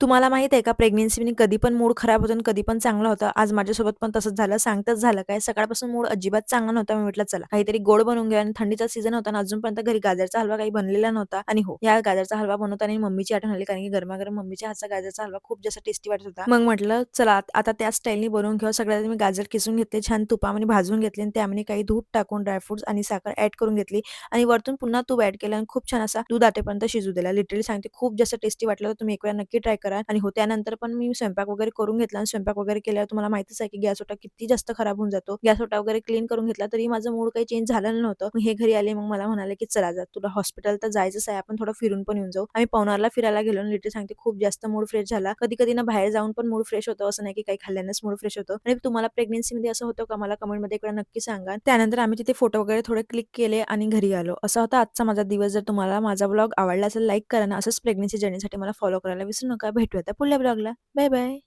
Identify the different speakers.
Speaker 1: तुम्हाला माहीत आहे का प्रेग्नन्सीने कधी पण मूड खराब होतो आणि कधी पण चांगला होता. आज माझ्यासोबत पण तसंच झालं. सांगताच झालं काय, सकाळपासून मूड अजिबात चांगला नव्हता. मी म्हटलं चला काहीतरी गोड बनवून घेऊया आणि थंडीचा सीझन होता आणि अजूनपर्यंत घरी गाजरचा हलवा काही बनलेला नव्हता आणि हो, या गाजरचा हलवा बनवताना मम्मीची आठवण आली कारण की गरमागरम मम्मीच्या हातचा गाजरचा हलवा खूप जास्त टेस्टी वाटत होता. मग म्हटलं चला आता त्या स्टाईलनी बनवून घेऊ. सगळ्यात मी गाजर किसून घेतले, छान तुपामध्ये भाजून घेतले आणि त्यामध्ये काही दूध टाकून ड्रायफ्रुट्स आणि साखर ॲड करून घेतली आणि वरतून पुन्हा तूप ॲड केलं आणि खूप छान असा दूध आटेपर्यंत शिजू दिला. लिटरली सांगते खूप जास्त टेस्टी वाटलं. तर तुम्ही एक वेळा नक्की ट्राय करा आणि हो त्यानंतर पण मी स्वयंपाक वगैरे करून घेतला आणि स्वयंपाक वगैरे केल्यावर तुम्हाला माहितीच आहे की गॅस ओटा किती जास्त खराब होऊन जातो. गॅस ओटा वगैरे क्लीन करून घेतला तरी माझं मूड काही चेंज झालं नव्हतं. मग हे घरी आले मग मला म्हणाले की चला जा तुला हॉस्पिटल तर जायचंच आहे आपण थोडं फिरून पण येऊन जाऊ. आम्ही पवनारला फिरायला गेलो आणि लिटरली सांगते खूप जास्त मूड फ्रेश झाला. कधी-कधी ना बाहेर जाऊन पण मूड फ्रेश होतो असं नाही की काही खाल्ल्यानेच मूड फ्रेश होतो. आणि तुम्हाला प्रेग्नन्सीमध्ये असं होतं का मला कमेंटमध्ये इकडे नक्की सांगा. त्यानंतर आम्ही तिथे फोटो वगैरे थोडे क्लिक केले आणि घरी आलो. असा होता आजचा माझा दिवस. जर तुम्हाला माझा ब्लॉग आवडला असेल लाईक करा ना. असंच प्रेग्नन्सी जर्नीसाठी मला फॉलो करायला विसरू नका. भेटूया आता पुढल्या ब्लॉगला. Bye bye.